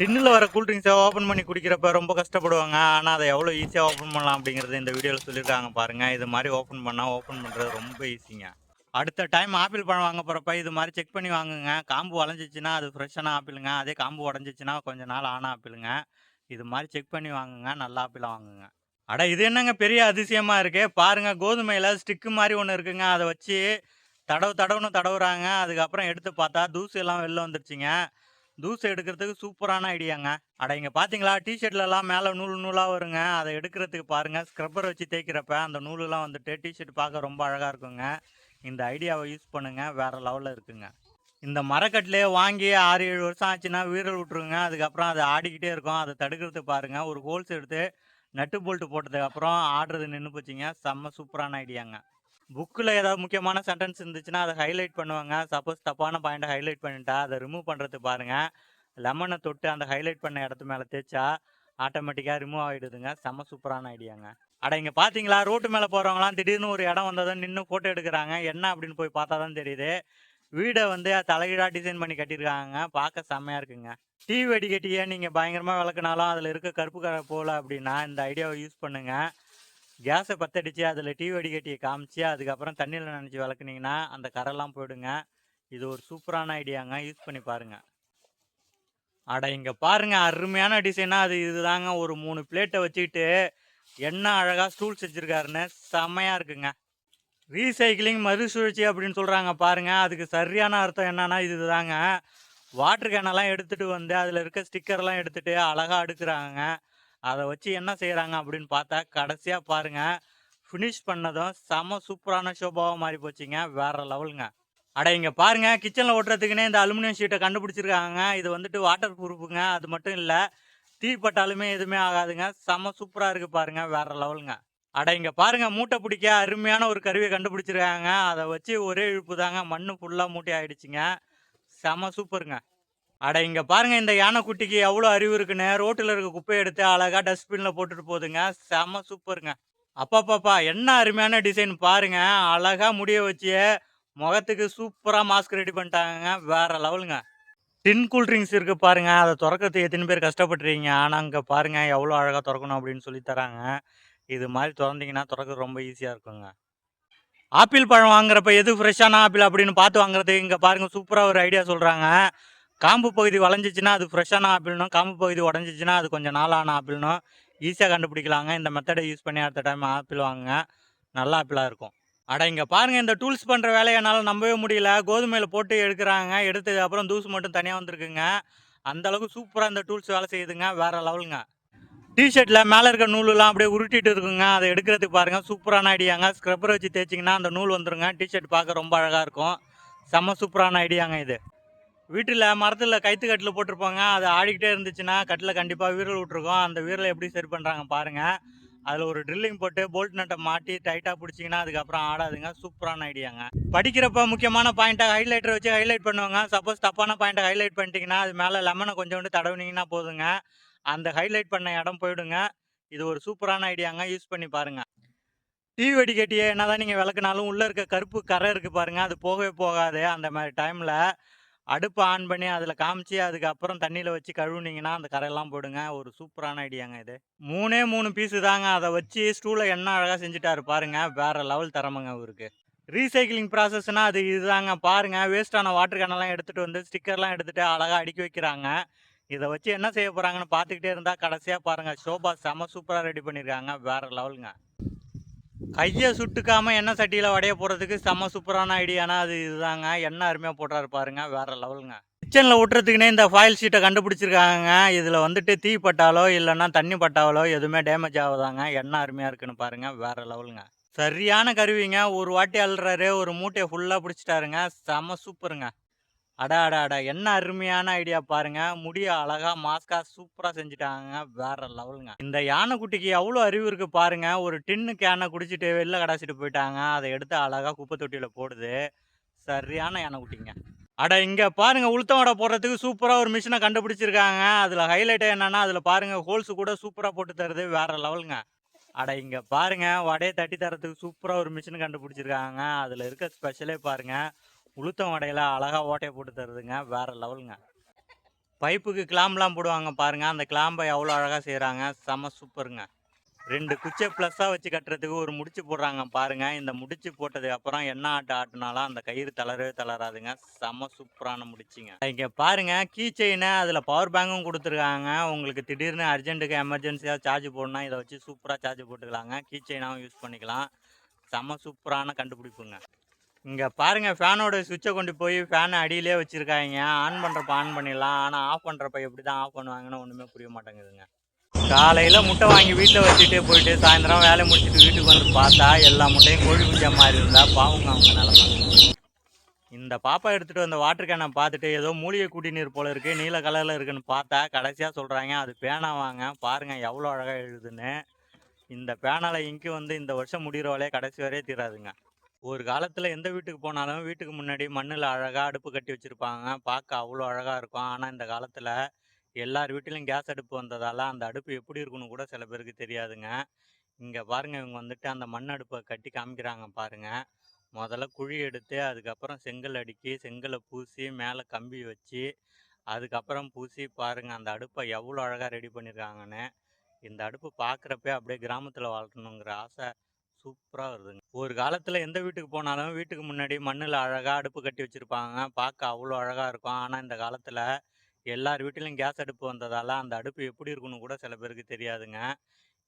டின்னில் வர கூல்ட்ரிங்க்ஸை ஓப்பன் பண்ணி குடிக்கிறப்ப ரொம்ப கஷ்டப்படுவாங்க. ஆனால் அதை எவ்வளோ ஈஸியாக ஓப்பன் பண்ணலாம் அப்படிங்கிறது இந்த வீடியோவில் சொல்லியிருக்காங்க பாருங்கள் இது மாதிரி ஓப்பன் பண்ணால் ஓப்பன் பண்ணுறது ரொம்ப ஈஸிங்க அடுத்த டைம் ஆப்பிள் பழம் வாங்க போகிறப்ப இது மாதிரி செக் பண்ணி வாங்குங்க. காம்பு வளைஞ்சிச்சின்னா அது ஃப்ரெஷ்ஷான ஆப்பிளுங்க அதே காம்பு உடஞ்சிச்சின்னா கொஞ்ச நாள் ஆன ஆப்பிளுங்க இது மாதிரி செக் பண்ணி வாங்குங்க. நல்ல ஆப்பிளாக வாங்குங்க. அட இது என்னங்க பெரிய அதிசயமாக இருக்குது பாருங்க கோதுமையில் ஸ்டிக்கு மாதிரி ஒன்று இருக்குங்க. அதை வச்சு தடவு தடவுன்னு தடவுறாங்க. அதுக்கப்புறம் எடுத்து பார்த்தா தூசு எல்லாம் வெளில வந்துருச்சுங்க. தூசு எடுக்கிறதுக்கு சூப்பரான ஐடியாங்க. அட இங்கே பார்த்தீங்களா டிஷர்ட்லலாம் மேலே நூல் நூலாக வருங்க. அதை எடுக்கிறதுக்கு பாருங்க. ஸ்க்ரப்பர் வச்சு தேய்க்கிறப்ப அந்த நூலெலாம் வந்துட்டு டிஷர்ட் பார்க்க ரொம்ப அழகாக இருக்குங்க. இந்த ஐடியாவை யூஸ் பண்ணுங்கள் வேறு லெவலில் இருக்குங்க. இந்த மரக்கட்டிலே வாங்கி ஆறு ஏழு வருஷம் ஆச்சுன்னா வீரல் விட்டுருங்க. அதுக்கப்புறம் அது ஆடிக்கிட்டே இருக்கும். அதை தடுக்கிறதுக்கு பாருங்கள் ஒரு ஹோல்ஸ் எடுத்து நட்டு போல்ட்டு போட்டதுக்கப்புறம் ஆடுறது நின்று போச்சுங்க. செம்ம சூப்பரான ஐடியாங்க. புக்கில் ஏதாவது முக்கியமான சென்டென்ஸ் இருந்துச்சுன்னா அதை ஹைலைட் பண்ணுவாங்க. சப்போஸ் தப்பான பாயிண்ட்டை ஹைலைட் பண்ணிட்டா அதை ரிமூவ் பண்ணுறது பாருங்கள் லெமனை தொட்டு அந்த ஹைலைட் பண்ண இடத்து மேலே தேய்ச்சா ஆட்டோமேட்டிக்காக ரிமூவ் ஆகிடுதுங்க செம்ம சூப்பரான ஐடியாங்க அட இங்கே பார்த்தீங்களா ரோட்டு மேலே போகிறவங்களாம் திடீர்னு ஒரு இடம் வந்ததும் நின்று ஃபோட்டோ எடுக்கிறாங்க. என்ன அப்படின்னு போய் பார்த்தா தான் தெரியுது. வீடை வந்து தலைகீழாக டிசைன் பண்ணி கட்டியிருக்காங்க. பார்க்க செம்மையாக இருக்குங்க. டீ வெடிக்கட்டியை நீங்கள் பயங்கரமாக விளக்குனாலும் அதில் இருக்க கருப்பு கரை போகல அப்படின்னா இந்த ஐடியாவை யூஸ் பண்ணுங்கள் கேஸை பற்றடிச்சு அதில் டீ வடிகட்டியை காமிச்சு அதுக்கப்புறம் தண்ணியில் நினச்சி விளக்குனீங்கன்னா அந்த கரெல்லாம் போயிடுங்க. இது ஒரு சூப்பரான ஐடியாங்க. யூஸ் பண்ணி பாருங்கள் அட இங்கே பாருங்க. அருமையான டிசைனாக அது. இதுதாங்க. ஒரு மூணு பிளேட்டை வச்சுக்கிட்டு என்ன அழகாக ஸ்டூல்ஸ் வச்சுருக்காருன்னு செம்மையாக இருக்குங்க. ரீசைக்கிளிங் மறுசுழற்சி அப்படின்னு சொல்கிறாங்க பாருங்கள் அதுக்கு சரியான அர்த்தம் என்னன்னா இதுதாங்க. வாட்டர் கேனெல்லாம் எடுத்துகிட்டு வந்து அதில் இருக்க ஸ்டிக்கர்லாம் எடுத்துகிட்டு அழகாக அடுக்கிறாங்க. அதை வச்சு என்ன செய்கிறாங்க அப்படின்னு பார்த்தா கடைசியாக பாருங்க. ஃபினிஷ் பண்ணதும் செம சூப்பரான ஷோபாவாக மாறி போச்சுங்க. வேற லெவலுங்க. அட இங்கே பாருங்க. கிச்சனில் ஓட்டுறதுக்குனே இந்த அலுமினியம் ஷீட்டை கண்டுபிடிச்சிருக்காங்க. இது வந்துட்டு வாட்டர் ப்ரூஃபுங்க அது மட்டும் இல்லை தீப்பட்டாலுமே எதுவுமே ஆகாதுங்க. செம சூப்பராக இருக்குது பாருங்க. வேற லெவலுங்க. அட இங்கே பாருங்க. மூட்டை பிடிக்க அருமையான ஒரு கருவியை கண்டுபிடிச்சிருக்காங்க. அதை வச்சு ஒரே இழுப்பு தாங்க மண்ணு ஃபுல்லாக மூட்டை ஆயிடுச்சுங்க செம சூப்பருங்க. அட இங்கே பாருங்க இந்த யானைக்குட்டிக்கு எவ்வளோ அறிவு இருக்குன்னு. ரோட்டில் இருக்க குப்பையை எடுத்து அழகாக டஸ்ட்பினில் போட்டுட்டு போகுதுங்க செம சூப்பருங்க. அப்பாப்பாப்பா என்ன அருமையான டிசைன் பாருங்க. அழகாக முடிய வச்சு முகத்துக்கு சூப்பராக மாஸ்க் ரெடி பண்ணிட்டாங்க வேற லெவலுங்க டின் கூல் ட்ரிங்க்ஸ் இருக்கு பாருங்க. அதை திறக்கிறதுக்கு எத்தனை பேர் கஷ்டப்பட்டுறீங்க ஆனால் அங்கே பாருங்க எவ்வளோ அழகாக திறக்கணும் அப்படின்னு சொல்லி தராங்க. இது மாதிரி திறந்தீங்கன்னா திறக்கிறது ரொம்ப ஈஸியாக இருக்குங்க. ஆப்பிள் பழம் வாங்குறப்ப எது ஃப்ரெஷ்ஷான ஆப்பிள் அப்படின்னு பார்த்து வாங்குறதுக்கு இங்கே பாருங்க சூப்பராக ஒரு ஐடியா சொல்கிறாங்க காம்பு பகுதி வளைஞ்சிச்சுன்னா அது ஃப்ரெஷ்ஷான ஆப்பிள்னும் காம்பு பகுதி உடஞ்சிச்சின்னா அது கொஞ்சம் நாளான ஆப்பிள்னும் ஈஸியாக கண்டுபிடிக்கலாங்க. இந்த மெத்தடை யூஸ் பண்ணி அடுத்த டைம் ஆப்பிள் வாங்குங்க. நல்ல ஆப்பிளாக இருக்கும். அட இங்கே பாருங்கள் இந்த டூல்ஸ் பண்ணுற வேலையை என்னால் நம்பவே முடியல. கோதுமையில் போட்டு எடுக்கிறாங்க. எடுத்தது அப்புறம் தூசு மட்டும் தனியாக வந்திருக்குங்க. அந்தளவுக்கு சூப்பராக இந்த டூல்ஸ் வேலை செய்யுதுங்க. வேறு லெவலுங்க. டிஷர்ட்டில் மேலே இருக்க நூலெலாம் அப்படியே உருட்டிட்டு இருக்குங்க. அதை எடுக்கிறதுக்கு பாருங்கள் சூப்பரான ஐடியாங்க. ஸ்க்ரப்பர் வச்சு தேய்ச்சிங்கன்னா அந்த நூல் வந்துருங்க. டிஷர்ட் பார்க்க ரொம்ப அழகாக இருக்கும். செம்ம சூப்பரான ஐடியாங்க இது. வீட்டில் மரத்தில் கைத்து கட்டில் போட்டிருப்பாங்க. அது ஆடிக்கிட்டே இருந்துச்சுன்னா கட்டில் கண்டிப்பாக வீரல் விட்ருக்கோம் அந்த வீரலை எப்படி சரி பண்ணுறாங்க பாருங்கள் அதில் ஒரு ட்ரில்லிங் போட்டு போல்ட் நட்டை மாட்டி டைட்டாக பிடிச்சிங்கன்னா அதுக்கப்புறம் ஆடாதுங்க. சூப்பரான ஐடியாங்க. படிக்கிறப்ப முக்கியமான பாயிண்ட்டை ஹைலைட்டர் வச்சு ஹைலைட் பண்ணுவாங்க. சப்போஸ் தப்பான பாயிண்ட்டை ஹைலைட் பண்ணிட்டீங்கன்னா அது மேலே லெமனை கொஞ்சோண்டு தடவுனீங்கன்னா போதுங்க. அந்த ஹைலைட் பண்ண இடம் போயிடுங்க. இது ஒரு சூப்பரான ஐடியாங்க. யூஸ் பண்ணி பாருங்கள் டீ வெடிக்கட்டியே என்னதான் நீங்கள் விளக்குனாலும் உள்ளே இருக்க கருப்பு கரை இருக்குது பாருங்கள் அது போகவே போகாது. அந்த மாதிரி டைமில் அடுப்பை ஆன் பண்ணி அதில் காமிச்சு அதுக்கப்புறம் தண்ணியில் வச்சு கழுவுனீங்கன்னா அந்த கரையெல்லாம் போடுங்க ஒரு சூப்பரான ஐடியாங்க இது. மூணே மூணு பீஸு தாங்க. அதை வச்சு ஸ்டூலை என்ன அழகாக செஞ்சுட்டாரு பாருங்க. வேற லெவல் தரமுங்க அவருக்கு. ரீசைக்கிளிங் ப்ராசஸ்னால் அது இதுதாங்க. பாருங்க. வேஸ்ட்டான வாட்டர் கேனெல்லாம் எடுத்துகிட்டு வந்து ஸ்டிக்கர்லாம் எடுத்துகிட்டு அழகாக அடுக்கி வைக்கிறாங்க. இதை வச்சு என்ன செய்ய போகிறாங்கன்னு பார்த்துக்கிட்டே இருந்தால் கடைசியாக பாருங்கள் ஷோபா செம சூப்பராக ரெடி பண்ணியிருக்காங்க வேறு லெவலுங்க. கையை சுட்டுக்காமல் எண்ணெய் சட்டியில் வடைய போடுறதுக்கு செம்ம சூப்பரான ஐடியானா அது இதுதாங்க. எண்ணெய் அருமையாக போட்டாரு பாருங்க. வேற லெவலுங்க கிச்சனில் ஒட்டுறதுக்குனே இந்த ஃபாயில் ஷீட்டை கண்டுபிடிச்சிருக்காங்க இதில் வந்துட்டு தீ பட்டாலோ இல்லைன்னா தண்ணி பட்டாலோ எதுவுமே டேமேஜ் ஆகுதாங்க. எண்ணெய் அருமையாக இருக்குன்னு பாருங்க. வேற லெவலுங்க சரியான கருவிங்க. ஒரு வாட்டி அழுறாரு ஒரு மூட்டையை ஃபுல்லாக பிடிச்சிட்டாருங்க. செம்ம சூப்பருங்க. அடா அடா அடா என்ன அருமையான ஐடியா பாருங்க. முடிய அழகா மாஸ்கா சூப்பரா செஞ்சுட்டாங்க. வேற லெவலுங்க. இந்த யானைக்குட்டிக்கு எவ்வளோ அறிவு இருக்கு பாருங்க. ஒரு டின்னு கேனை குடிச்சிட்டு வெளில கடாசிட்டு போயிட்டாங்க. அதை எடுத்து அழகா குப்பை தொட்டியில போடுது. சரியான யானைக்குட்டிங்க. அட இங்க பாருங்க. உளுத்தம் வடை போடுறதுக்கு சூப்பரா ஒரு மிஷினை கண்டுபிடிச்சிருக்காங்க. அதுல ஹைலைட்டே என்னன்னா அதுல பாருங்க. ஹோல்ஸ் கூட சூப்பரா போட்டு தருது. வேற லெவலுங்க. அட இங்க பாருங்க. வடையை தட்டி தரத்துக்கு சூப்பரா ஒரு மிஷின் கண்டுபிடிச்சிருக்காங்க. அதுல இருக்க ஸ்பெஷலே பாருங்க. உளுத்தம் வடையில அழகாக ஓட்டையை போட்டு தருதுங்க. வேறு லெவலுங்க. பைப்புக்கு கிளாம்ப்லாம் போடுவாங்க பாருங்கள் அந்த கிளாம்பை எவ்வளோ அழகாக செய்கிறாங்க செம சூப்பருங்க. ரெண்டு குச்சை ப்ளஸ்ஸாக வச்சு கட்டுறதுக்கு ஒரு முடிச்சு போடுறாங்க பாருங்கள் இந்த முடிச்சு போட்டதுக்கு அப்புறம் என்ன ஆட்டு ஆட்டினாலும் அந்த கயிறு தளரவே தளராதுங்க. செம சூப்பரான முடிச்சுங்க. இங்கே பாருங்க. கீ செயினை அதில் பவர் பேங்கும் கொடுத்துருக்காங்க. உங்களுக்கு திடீர்னு அர்ஜென்ட்டுக்கு எமர்ஜென்சியாக சார்ஜ் போடணும்னா இதை வச்சு சூப்பராக சார்ஜ் போட்டுக்கலாங்க. கீ செயினாகவும் யூஸ் பண்ணிக்கலாம். செம சூப்பரான கண்டுபிடிப்புங்க. இங்கே பாருங்கள் ஃபேனோட சுவிட்சை கொண்டு போய் ஃபேனை அடியிலே வச்சுருக்காங்க. ஆன் பண்ணுறப்ப ஆன் பண்ணிடலாம். ஆனால் ஆஃப் பண்ணுறப்ப எப்படி தான் ஆஃப் பண்ணுவாங்கன்னு ஒன்றுமே புரிய மாட்டேங்குதுங்க. காலையில் முட்டை வாங்கி வீட்டில் வச்சுட்டு போயிட்டு சாயந்தரம் வேலையை முடிச்சுட்டு வீட்டுக்கு வந்து பார்த்தா எல்லா முட்டையும் கோழி குஞ்சா மாதிரி இருந்தால் பாவங்க அவங்க நிலமை. இந்த பாப்பா எடுத்துகிட்டு வந்த வாட்டர் கேனை பார்த்துட்டு ஏதோ மூலிகை குடிநீர் போல இருக்குது நீல கலரில் இருக்குன்னு பார்த்தா கடைசியாக சொல்கிறாங்க அது பேனா வாங்க பாருங்கள் எவ்வளோ அழகாக எழுதுன்னு. இந்த பேனால இங்கு வந்து இந்த வருஷம் முடிகிற வரையே கடைசி வரையே தீராதுங்க. ஒரு காலத்தில் எந்த வீட்டுக்கு போனாலும் வீட்டுக்கு முன்னாடி மண்ணில் அழகாக அடுப்பு கட்டி வச்சுருப்பாங்க. பார்க்க அவ்வளோ அழகாக இருக்கும். ஆனால் இந்த காலத்தில் எல்லார் வீட்டிலும் கேஸ் அடுப்பு வந்ததால் அந்த அடுப்பு எப்படி இருக்குன்னு கூட சில பேருக்கு தெரியாதுங்க. இங்கே பாருங்க இவங்க வந்துட்டு அந்த மண் அடுப்பை கட்டி காமிக்கிறாங்க பாருங்க. முதல்ல குழி எடுத்து அதுக்கப்புறம் செங்கல் அடுக்கி செங்கலை பூசி மேலே கம்பி வச்சு அதுக்கப்புறம் பூசி பாருங்க அந்த அடுப்பை எவ்வளோ அழகாக ரெடி பண்ணியிருக்காங்கன்னு இந்த அடுப்பு பார்க்குறப்பே அப்படியே கிராமத்தில் வாழ்க்கணுங்கிற ஆசை சூப்பராக வருதுங்க. ஒரு காலத்தில் எந்த வீட்டுக்கு போனாலும் வீட்டுக்கு முன்னாடி மண்ணில் அழகாக அடுப்பு கட்டி வச்சுருப்பாங்க. பார்க்க அவ்வளோ அழகாக இருக்கும். ஆனால் இந்த காலத்தில் எல்லார் வீட்டிலும் கேஸ் அடுப்பு வந்ததால் அந்த அடுப்பு எப்படி இருக்குன்னு கூட சில பேருக்கு தெரியாதுங்க.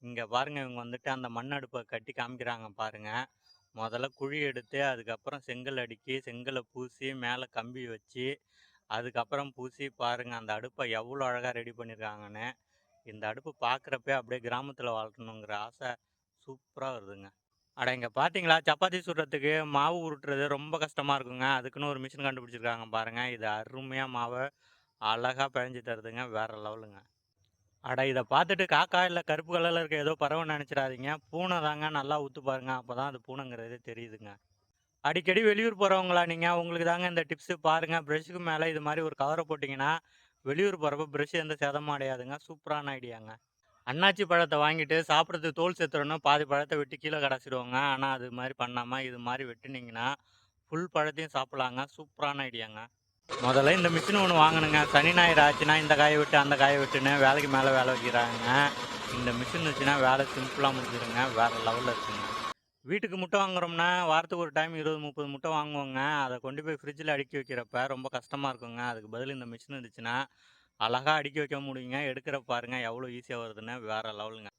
இங்கே பாருங்க இவங்க வந்துட்டு அந்த மண் அடுப்பை கட்டி காமிக்கிறாங்க பாருங்க. முதல்ல குழி எடுத்து அதுக்கப்புறம் செங்கல் அடுக்கி செங்கலை பூசி மேலே கம்பி வச்சு அதுக்கப்புறம் பூசி பாருங்க அந்த அடுப்பை எவ்வளோ அழகாக ரெடி பண்ணியிருக்காங்கன்னு இந்த அடுப்பு பார்க்குறப்பே அப்படியே கிராமத்தில் வாழ்க்கணுங்கிற ஆசை சூப்பராக வருதுங்க. அட இங்கே பார்த்தீங்களா சப்பாத்தி சுடுறதுக்கு மாவு உருட்டுறது ரொம்ப கஷ்டமாக இருக்குங்க. அதுக்குன்னு ஒரு மிஷின் கண்டுபிடிச்சிருக்காங்க பாருங்கள் இது அருமையாக மாவை அழகாக பிழைஞ்சி தருதுங்க வேறு லெவலுங்க அட இதை பார்த்துட்டு காக்கா இல்லை கருப்பு கலரில் இருக்க ஏதோ பறவை நினச்சிடாதீங்க. பூனை தாங்க நல்லா ஊற்று பாருங்க. அப்போ தான் அது பூனைங்கிறதே தெரியுதுங்க. அடிக்கடி வெளியூர் போகிறவங்களா நீங்கள் உங்களுக்கு தாங்க இந்த டிப்ஸு பாருங்கள் ப்ரெஷ்ஷுக்கு மேலே இது மாதிரி ஒரு கவரை போட்டிங்கன்னா வெளியூர் போகிறப்ப ப்ரெஷ் எந்த சேதமும் அடையாதுங்க. சூப்பரான ஐடியாங்க அன்னாச்சி பழத்தை வாங்கிட்டு சாப்பிட்றதுக்கு தோல் சேர்த்துறணும் பாதி பழத்தை வெட்டி கீழே கடைச்சிடுவாங்க ஆனால் அது மாதிரி பண்ணாமல் இது மாதிரி வெட்டினீங்கன்னா ஃபுல் பழத்தையும் சாப்பிட்லாங்க. சூப்பரான ஐடியாங்க. முதல்ல இந்த மிஷின் ஒன்று வாங்கணுங்க. சனி ஞாயிறு ஆச்சுன்னா இந்த காயை விட்டு அந்த காயை விட்டுன்னு வேலைக்கு மேலே வேலை வைக்கிறாங்க. இந்த மிஷின் வச்சுன்னா வேலை சிம்பிளாக முடிஞ்சிருங்க. வேறு லெவலில் இருக்குங்க. வீட்டுக்கு முட்டை வாங்குறோம்னா வாரத்துக்கு ஒரு டைம் இருபது முப்பது முட்டை வாங்குவோங்க. அதை கொண்டு போய் ஃப்ரிட்ஜில் அடுக்கி வைக்கிறப்ப ரொம்ப கஷ்டமாக இருக்குங்க. அதுக்கு பதில் இந்த மிஷின் இருந்துச்சுன்னா அழகாக அடுக்கி வைக்க முடியுங்க. எடுக்கிற பாருங்கள் எவ்வளோ ஈஸியாக வருதுன்னு வேறு லெவலுங்க.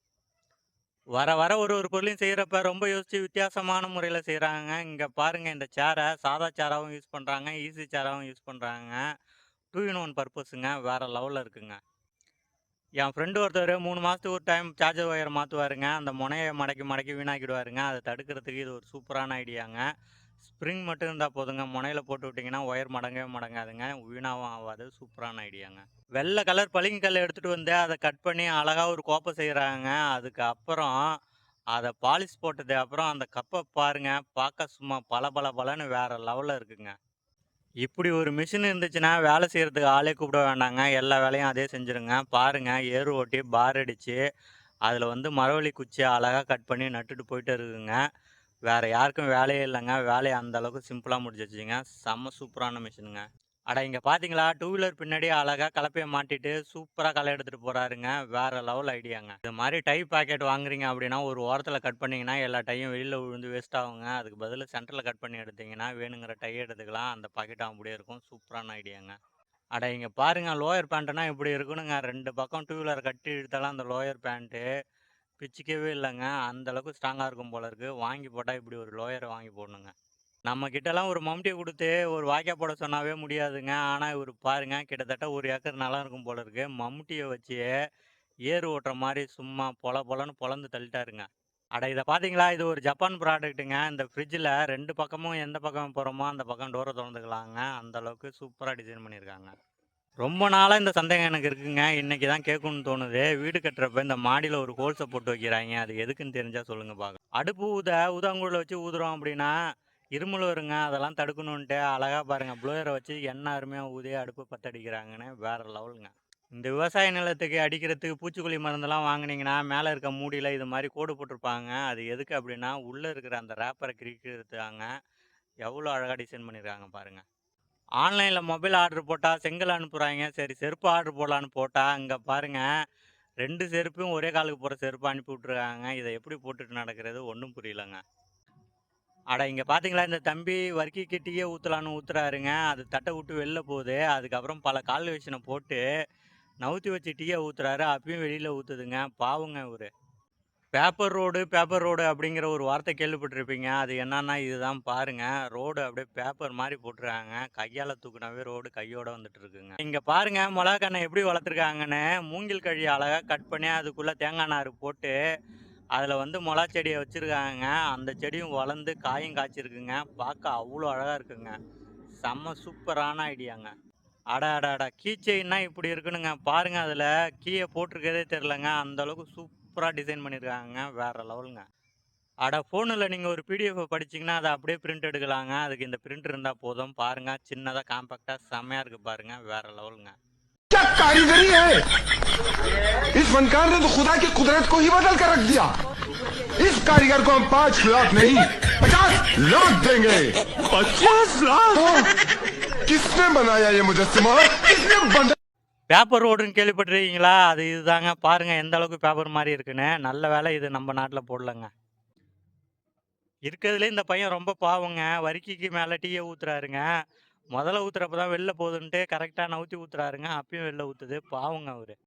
வர வர ஒரு ஒரு பொருளையும் செய்கிறப்ப ரொம்ப யோசித்து வித்தியாசமான முறையில் செய்கிறாங்க இங்கே பாருங்கள் இந்த சேரை சாதா சேராகவும் யூஸ் பண்ணுறாங்க ஈஸி சேராகவும் யூஸ் பண்ணுறாங்க டூ இன் ஒன் பர்பஸுங்க வேறு லெவலில் இருக்குங்க. என் ஃப்ரெண்டு ஒருத்தர் மூணு மாதத்துக்கு ஒரு டைம் சார்ஜர் ஒயர் மாற்றுவாருங்க அந்த முனையை மடக்கி மடக்கி வீணாக்கிடுவாருங்க. அதை தடுக்கிறதுக்கு இது ஒரு சூப்பரான ஐடியாங்க ஸ்ப்ரிங் மட்டும் இருந்தால் போதுங்க. முனையில் போட்டு விட்டிங்கன்னா ஒயர் மடங்கவே மடங்காதுங்க. வீணாகவும் ஆகாது சூப்பரான ஐடியாங்க. வெள்ளை கலர் பளிங்கு கல் எடுத்துகிட்டு வந்து அதை கட் பண்ணி அழகாக ஒரு கோப்பை செய்கிறாங்க அதுக்கு அப்புறம் அதை பாலிஷ் போட்டது அப்புறம் அந்த கப்பை பாருங்க. பார்க்க சும்மா பல பல பலன்னு வேறு லெவலில் இருக்குங்க. இப்படி ஒரு மிஷின் இருந்துச்சுன்னா வேலை செய்கிறதுக்கு ஆளே கூப்பிட வேண்டாங்க. எல்லா வேலையும் அதே செஞ்சுருங்க. பாருங்க. ஏறு ஓட்டி பார் அடித்து அதில் வந்து மரவள்ளி குச்சியை அழகாக கட் பண்ணி நட்டுட்டு போயிட்டு இருக்குங்க. வேறு யாருக்கும் வேலையே இல்லைங்க. வேலையை அந்த அளவுக்கு சிம்பிளாக முடிச்சிச்சுங்க செம்ம சூப்பரான மிஷினுங்க அட இங்கே பார்த்தீங்களா டூ வீலர் பின்னாடி அழகாக கலப்பையை மாட்டிட்டு சூப்பராக களை எடுத்துகிட்டு போகிறாருங்க வேறு லெவல் ஐடியாங்க இது மாதிரி டை பாக்கெட் வாங்குறீங்க அப்படின்னா ஒரு ஓரத்தில் கட் பண்ணிங்கன்னா எல்லா டையும் வெளியில் விழுந்து வேஸ்ட் ஆகுங்க. அதுக்கு பதில் சென்டரில் கட் பண்ணி எடுத்தீங்கன்னா வேணுங்கிற டை எடுத்துக்கலாம். அந்த பாக்கெட் அப்படியே இருக்கும். சூப்பரான ஐடியாங்க அட இங்கே பாருங்கள் லோயர் பேண்ட்டுனா இப்படி இருக்கணுங்க. ரெண்டு பக்கம் டூ வீலர் கட்டி இழுத்தாலும் அந்த லோயர் பேண்ட்டு பிச்சுக்கவே இல்லைங்க. அந்த அளவுக்கு ஸ்ட்ராங்காக இருக்கும் போல இருக்குது வாங்கி போட்டால் இப்படி ஒரு லோயரை வாங்கி போடணுங்க. நம்ம கிட்டலாம் ஒரு மம்டியை கொடுத்து ஒரு வாய்க்கா போட சொன்னாவே முடியாதுங்க. ஆனால் இவர் பாருங்க கிட்டத்தட்ட ஒரு ஏக்கர் நல்லா இருக்கும் போல இருக்கு. மம்முட்டியை வச்சு ஏர் ஓட்டுற மாதிரி சும்மா பொல பொலன்னு பொலந்து தள்ளிட்டாருங்க. அட இதை பார்த்தீங்களா இது ஒரு ஜப்பான் ப்ராடக்ட்டுங்க. இந்த ஃப்ரிட்ஜில் ரெண்டு பக்கமும் எந்த பக்கம் போகிறோமோ அந்த பக்கம் டோரை திறந்துக்கலாங்க. அந்த அளவுக்கு சூப்பராக டிசைன் பண்ணியிருக்காங்க ரொம்ப நாளாக இந்த சந்தேகம் எனக்கு இருக்குங்க. இன்றைக்கி தான் கேட்கணும்னு தோணுது. வீடு கட்டுறப்ப இந்த மாடியில் ஒரு ஹோல்ஸை போட்டு வைக்கிறாங்க. அது எதுக்குன்னு தெரிஞ்சால் சொல்லுங்கள் பார்க்க அடுப்பு ஊத ஊதாங்குழில் வச்சு ஊதுறோம் அப்படின்னா இருமல் வருங்க. அதெல்லாம் தடுக்கணுன்ட்டு அழகாக பாருங்கள் ப்ளோயரை வச்சு எண்ணெய் அருமையாக ஊதி அடுப்பு பற்றடிக்கிறாங்கன்னு வேறு லெவலுங்க இந்த விவசாய நிலத்துக்கு அடிக்கிறதுக்கு பூச்சிக்கொல்லி மருந்தெல்லாம் வாங்கினீங்கன்னா மேலே இருக்க மூடியில் இது மாதிரி கோடு போட்டிருப்பாங்க. அது எதுக்கு அப்படின்னா உள்ளே இருக்கிற அந்த ரேப்பரை கிரிக்கிறதுக்காங்க எவ்வளோ அழகாக டிசைன் பண்ணியிருக்காங்க பாருங்கள் ஆன்லைனில் மொபைல் ஆர்டர் போட்டால் செங்கல் அனுப்புகிறாங்க சரி செருப்பு ஆர்டர் போடலான்னு போட்டால் இங்கே பாருங்கள் ரெண்டு செருப்பையும் ஒரே காலுக்கு போகிற செருப்பு அனுப்பி விட்ருக்காங்க இதை எப்படி போட்டுட்டு நடக்கிறது? ஒன்றும் புரியலங்க. அட இங்கே பார்த்தீங்களா, இந்த தம்பி வர்க்கி கிட்டியே ஊற்றலான்னு ஊற்றுறாருங்க அது தட்டை விட்டு வெளில போகுது. அதுக்கப்புறம் பல கால்வேஷனை போட்டு நவுத்தி வச்சு டீயை ஊற்றுறாரு அப்பயும் வெளியில் ஊற்றுதுங்க பாவங்க இவர். பேப்பர் ரோடு, பேப்பர் ரோடு அப்படிங்கிற ஒரு வார்த்தை கேள்விப்பட்டிருப்பீங்க. அது என்னன்னா இதுதான் பாருங்க. ரோடு அப்படியே பேப்பர் மாதிரி போட்டுருக்காங்க. கையால் தூக்குனாவே ரோடு கையோட வந்துட்டு இருக்குங்க. இங்க பாருங்க மொளகா எப்படி வளர்த்துருக்காங்கன்னு. மூங்கில் கழி அழகாக கட் பண்ணி அதுக்குள்ள தேங்காய் நார் போட்டு, அதில் வந்து மொளகா செடியை வச்சுருக்காங்க அந்த செடியும் வளர்ந்து காயும் காய்ச்சிருக்குங்க. பார்க்க அவ்வளோ அழகாக இருக்குங்க. செம்ம சூப்பரான ஐடியாங்க. அட அட அட! கீ செயின்னா இப்படி இருக்கணுங்க. பாருங்கள் அதில் கீயை போட்டிருக்கிறதே தெரிலங்க அந்த அளவுக்கு சூப்பரா டிசைன் பண்ணியிருக்காங்கங்க. வேற லெவலுங்க. அட ஃபோனுல நீங்க ஒரு பிடிஎஃப் படிச்சீங்கன்னா, அத அப்படியே பிரிண்ட் எடுக்கலாங்க. அதுக்கு இந்த பிரிண்டர் இருந்தா போதும். பாருங்க சின்னதா காம்பேக்ட்டா செம்மையா இருக்கு பாருங்க. வேற லெவலுங்க. क्या कारीगरी है इस फनकार ने तो खुदा की कुदरत को ही बदल कर रख दिया इस कारीगर को हम पाँच लाख नहीं पचास लाख देंगे पचास लाख किसने बनाया ये मुजस्सिमा किसने बना பேப்பர் ரோடுன்னு கேள்விப்பட்டிருக்கீங்களா? அது இதுதாங்க. பாருங்க எந்த அளவுக்கு பேப்பர் மாதிரி இருக்குன்னு. நல்ல வேலை இது நம்ம நாட்டில் போடலங்க. இருக்கிறதுலே இந்த பையன் ரொம்ப பாவங்க. வர்க்கிக்கு மேலே டீயை ஊத்துறாருங்க. முதல்ல ஊத்துறப்ப தான் வெளில போகுதுன்ட்டு கரெக்டாக நவுத்தி ஊத்துறாருங்க. அப்பயும் வெளில ஊத்துது. பாவங்க அவரு.